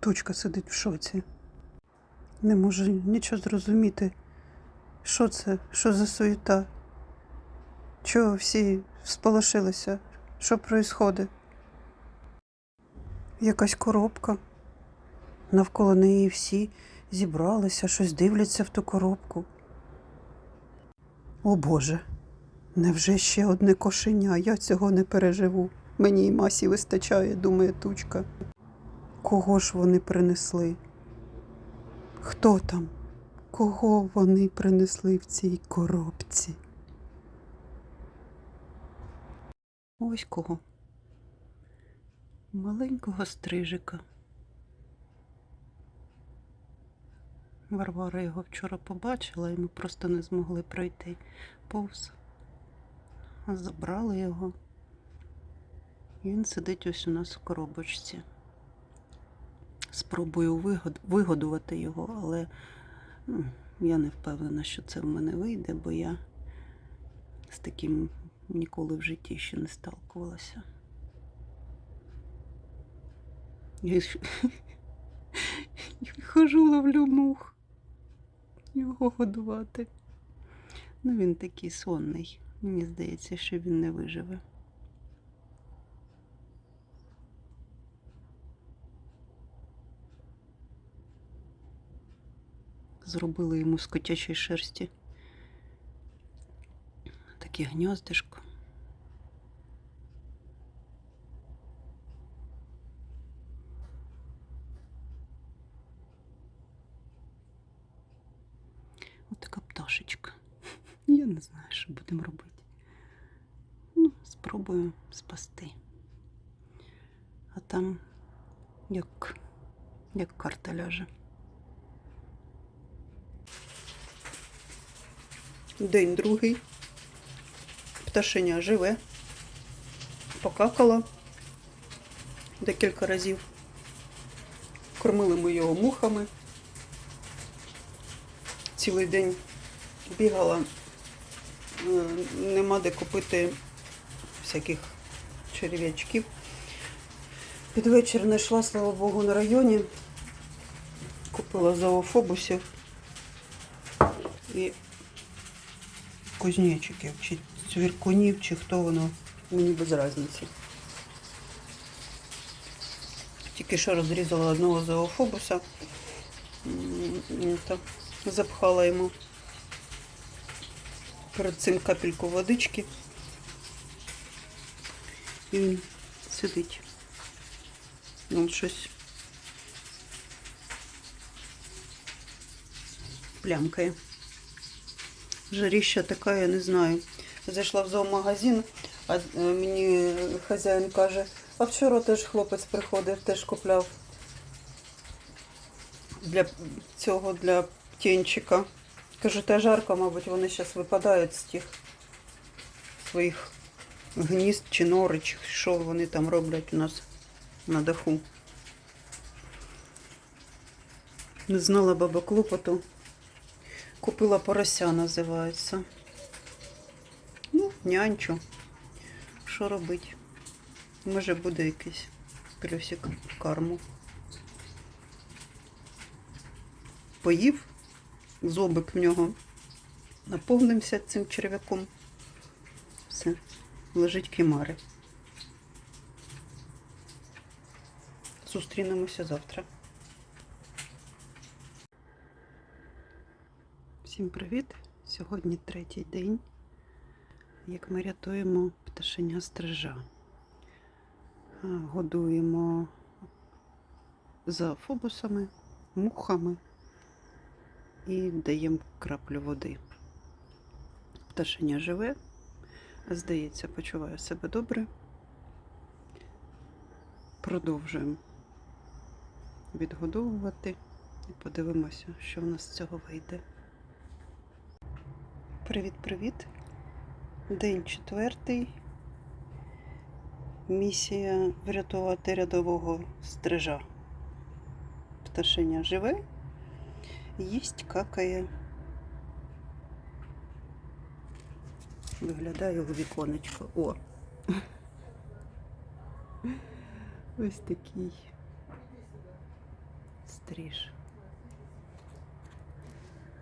Тучка сидить в шоці. Не може нічого зрозуміти. Що це? Що за суєта? Чого всі сполошилися? Що відбувається? Якась коробка. Навколо неї всі зібралися, щось дивляться в ту коробку. О Боже, невже ще одне кошеня? Я цього не переживу. Мені і масі вистачає, думає тучка. Кого ж вони принесли? Хто там? Кого вони принесли в цій коробці? Ось кого. Маленького стрижика. Варвара його вчора побачила, і ми просто не змогли пройти повз. Забрали його. І він сидить ось у нас у коробочці. Спробую вигодувати його, але ну, я не впевнена, що це в мене вийде, бо я з таким ніколи в житті ще не сталкувалася. Я хожу, ловлю мух. Його годувати. Ну, він такий сонний. Мені здається, що він не виживе. Зробили йому з котячої шерсті таке гніздишко. Ось така пташечка. Я не знаю, що будемо робити. Ну, спробую спасти. А там як, як карта ляже. День другий. Пташеня живе. Покакала декілька разів. Кормили ми його мухами. Цілий день бігала. Е, Нема де купити всяких черв'ячків. Під вечір знайшла, слава Богу, на районі. Купила зоофобусів і кузнечиків, чи цвіркунів, чи хто воно, мені без різниці. Тільки що розрізала одного зоофобуса, запхала йому перед цим капельку водички. І він сидить. Ну, щось плямкає. Жаріща така, я не знаю. Зайшла в зоомагазин, а е, мені хазяїн каже, а вчора теж хлопець приходив, теж купляв для цього, для птенчика. Кажу, та жарко, мабуть, вони зараз випадають з тих своїх гнізд чи нори, чи що вони там роблять у нас на даху. Не знала баба клопоту. Купила порося, називається. Ну, нянчу. Що робить? Може буде якийсь плюсик в карму. Поїв, зобик в нього наповнився цим черв'яком. Все, лежить кемари. Зустрінемося завтра. Всім привіт! Сьогодні третій день, як ми рятуємо пташеня стрижа. Годуємо за фобусами, мухами і даємо краплю води. Пташеня живе, здається, почуває себе добре. Продовжуємо відгодовувати і подивимося, що в нас з цього вийде. Привіт-привіт. День четвертий. Місія врятувати рядового стрижа. Пташеня живе, їсть, какає. Виглядає у віконечко. О! Ось такий Тріш.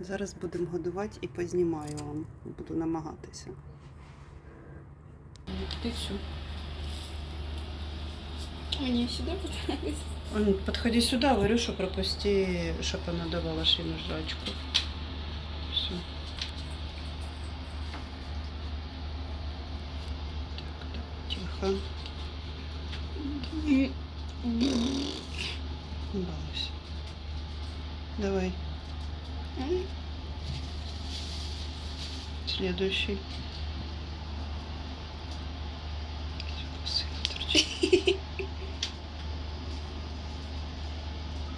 Зараз будемо годувати і познімаю вам. Буду намагатися. Птицю. Мне сюда понравилось. Он, подходи сюда, Варюшу пропусти, чтобы она давала ему жрачку. Все. Так, так, тихо. Балуйся. Давай, следующий. Сын торчит.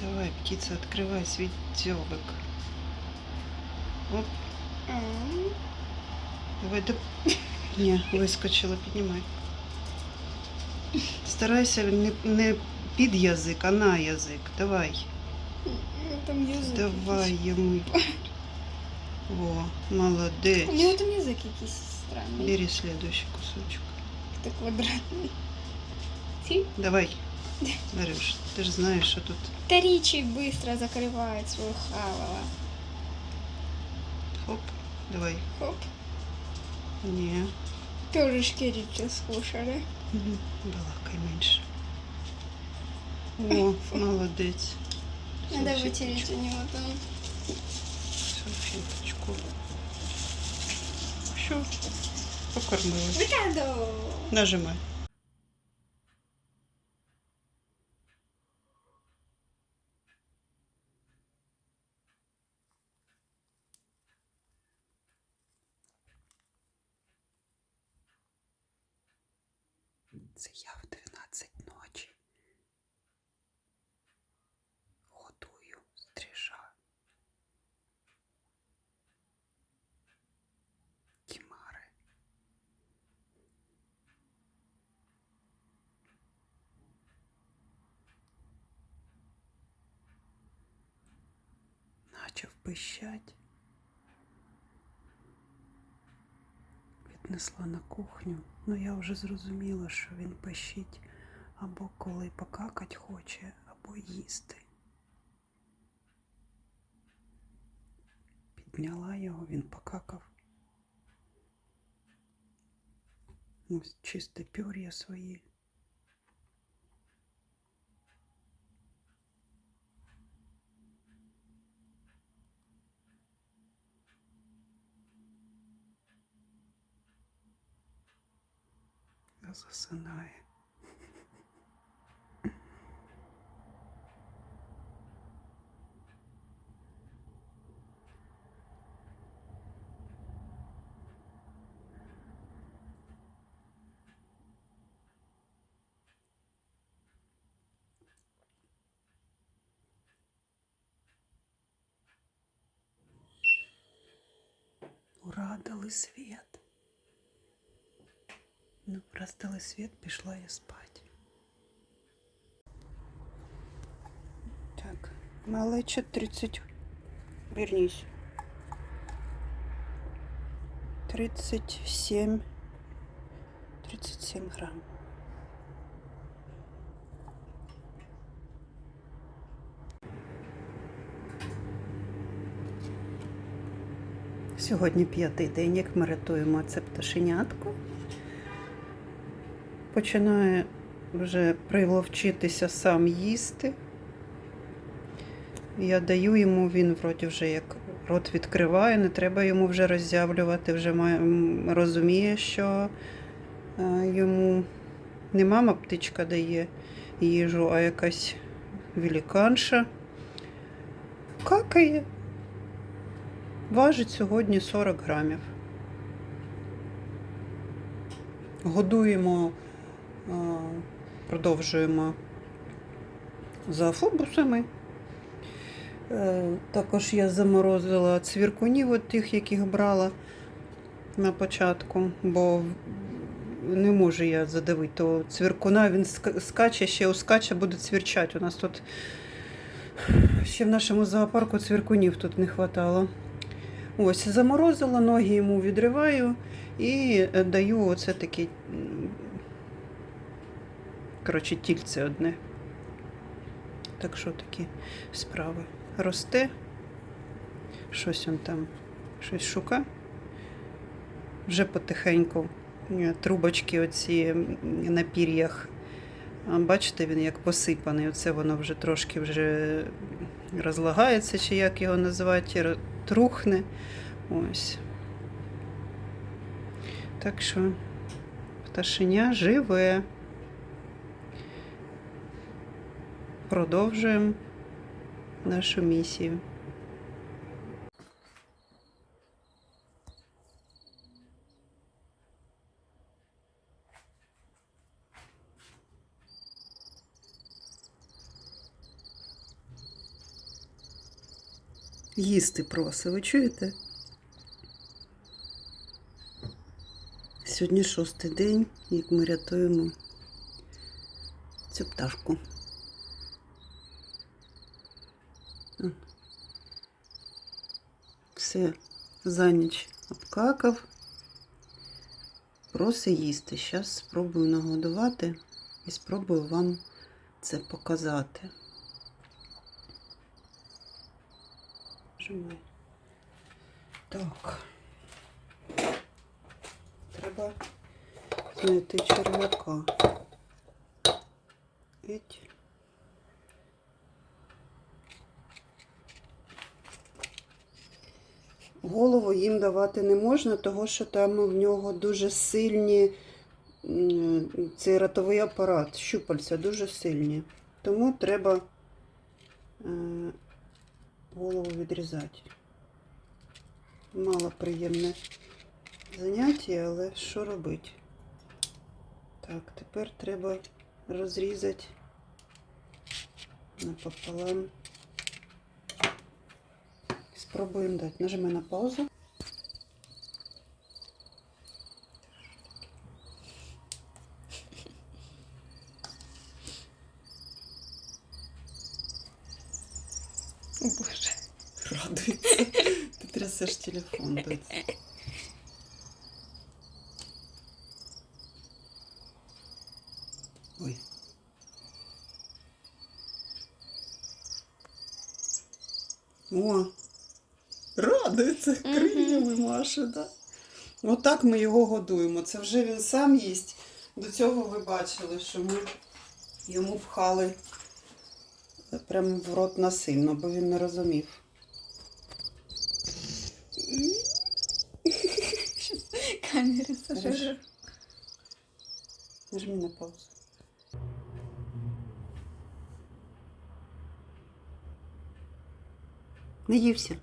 Давай, птица, открывай свой дзёбок. Оп, давай, да... Не, вискочила, піднімай. Старайся не, не під язик, а на язик. Давай. Там язык. Давай йому. О, У него там язык якийсь странный. Бери следующий кусочек. Это квадратный. Фи. Давай. Варюш, ти ж знаєш, що тут Таричи быстро закрывает свою хавала. хоп. Давай. Хоп. Ні. Перышки речи скушали. Балакай менше. О, молодець. Надо вытереть у него там. Салфеточку. Що? Покормили. Нажимай. Це я в 12 ночі. Готую стрижа. Кімари. Начав пищать. Віднесла на кухню, ну я вже зрозуміла, що він пищить або коли покакать хоче, або їсти. Підняла його, він покакав. Ось чисте пюр'я свої. Засинає. Ура, дали. Ну, раз дали світ, пішла я спати. Так, малеча 30. Вернись. 37. 37 грам. Сьогодні п'ятий день, як ми рятуємо це пташенятко. Починає вже приловчитися сам їсти. Я даю йому, він вроді вже як рот відкриває, не треба йому вже роззявлювати, вже має, розуміє, що е, йому не мама птичка дає їжу, а якась великанша. Какає. Важить сьогодні 40 грамів. Годуємо, продовжуємо за фобусами. Е, Також я заморозила цвіркунів, от тих, яких брала на початку, бо не можу я задавити того цвіркуна, він скаче, ще ускаче, буде цвірчати. У нас тут ще в нашому зоопарку цвіркунів тут не вистачало. Ось, заморозила, ноги йому відриваю і е, даю оце таке, м, коротше, тільце одне. Так що такі справи. Росте, щось он там, щось шука. Вже потихеньку е, трубочки оці на пір'ях. Бачите, він як посипаний. Оце воно вже трошки вже розлагається, чи як його називати, трухне. Ось. Так що пташеня живе. Продовжуємо нашу місію. Їсти просить, ви чуєте? Сьогодні шостий день, як ми рятуємо цю пташку. Все, за ніч обкакав. Просить їсти. Зараз спробую нагодувати і спробую вам це показати. Так. Треба знайти черв'яка. Еть. Голову їм давати не можна, тому що там в нього дуже сильні цей ротовий апарат, щупальця дуже сильні. Тому треба е, голову відрізати. Мало приємне заняття, але що робити? Так, тепер треба розрізати напополам. Спробуємо дати. Нажимай на паузу. Боже. Радується. Ти трясеш телефон. доць. Ой. О, радується, крильями Маша, да? Отак ми його годуємо. Це вже він сам їсть. До цього ви бачили, що ми йому пхали прямо в рот насильно, бо він не розумів. Камери Хорошо. Нажми на паузу. Наївся.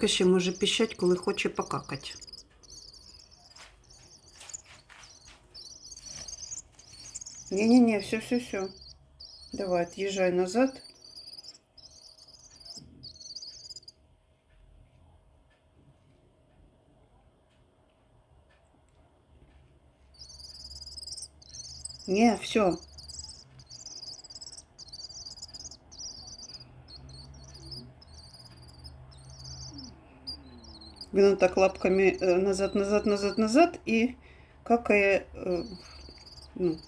Так ще може піщать, коли хоче покакати. Не-не-не, все-все-все. Давай, отъезжай назад. Не, все. Він так лапками е, назад, назад, назад, назад і какає е, ну,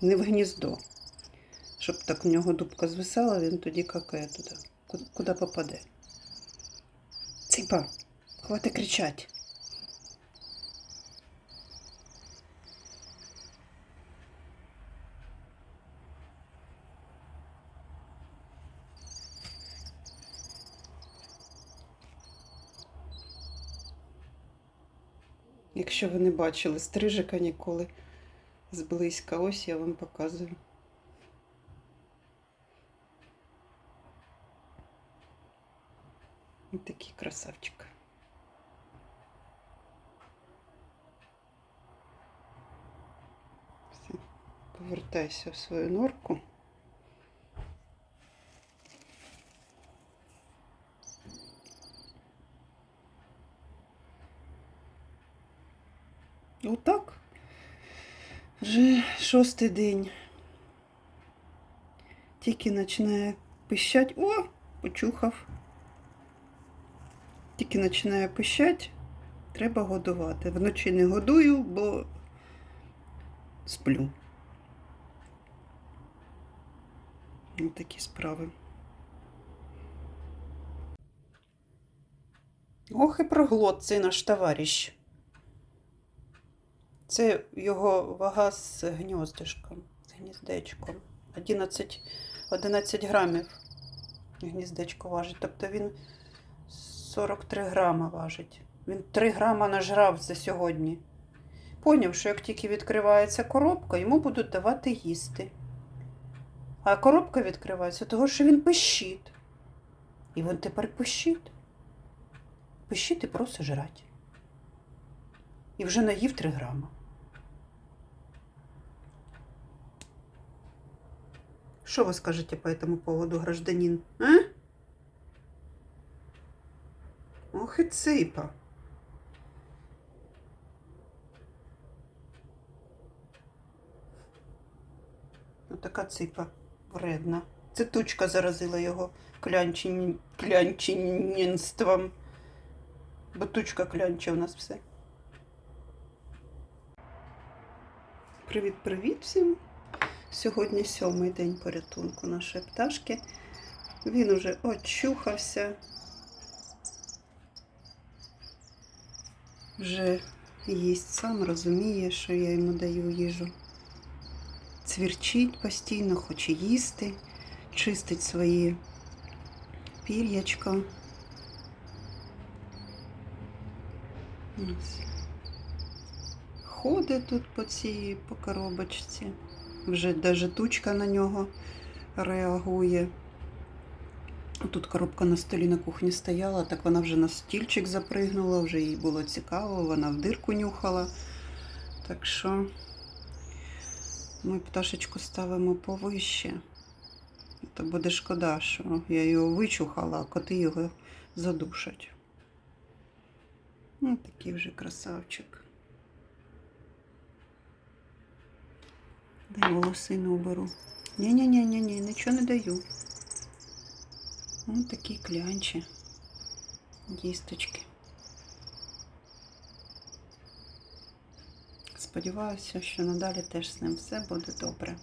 не в гніздо. Щоб так в нього дубка звисала, він тоді какає туди. Куди попаде. Ципа, хвати кричать. Якщо ви не бачили стрижика ніколи зблизька, ось я вам показую. Ось такий красавчик. Все, повертайся в свою норку. Отак. Вже шостий день. Тільки починає пищать. О, почухав. Тільки починає пищать, треба годувати. Вночі не годую, бо сплю. Ось такі справи. Ох і проглот цей наш товариш. Це його вага з гніздечком, з гніздечком. 11, 11 грамів гніздечко важить. Тобто він 43 грама важить. Він 3 грама нажрав за сьогодні. Поняв, що як тільки відкривається коробка, йому будуть давати їсти. А коробка відкривається, того що він пищить. І він тепер пищить. Пищить і просить жрати. І вже наїв 3 грама. Что вы скажете по этому поводу, гражданин? А? Ох и цыпа. Ну, така ципа вредна. Це тучка заразила його клянчин... клянчинінством. Бо тучка клянче у нас все. Привіт-привіт всім! Сьогодні сьомий день порятунку нашої пташки. Він уже очухався. Вже їсть сам, розуміє, що я йому даю їжу. Цвірчить постійно, хоче їсти, чистить свої пір'ячка. Ходить тут по цій по коробочці. Вже навіть тучка на нього реагує. Тут коробка на столі на кухні стояла, так вона вже на стільчик запригнула, вже їй було цікаво, вона в дирку нюхала. Так що ми пташечку ставимо повище. То буде шкода, що я його вичухала, а коти його задушать. Ну, такий вже красавчик. Дай волосину уберу. Ні-ні-ні, нічого не даю. Ось такі клянчі. Дісточки. Сподіваюся, що надалі теж з ним все буде добре.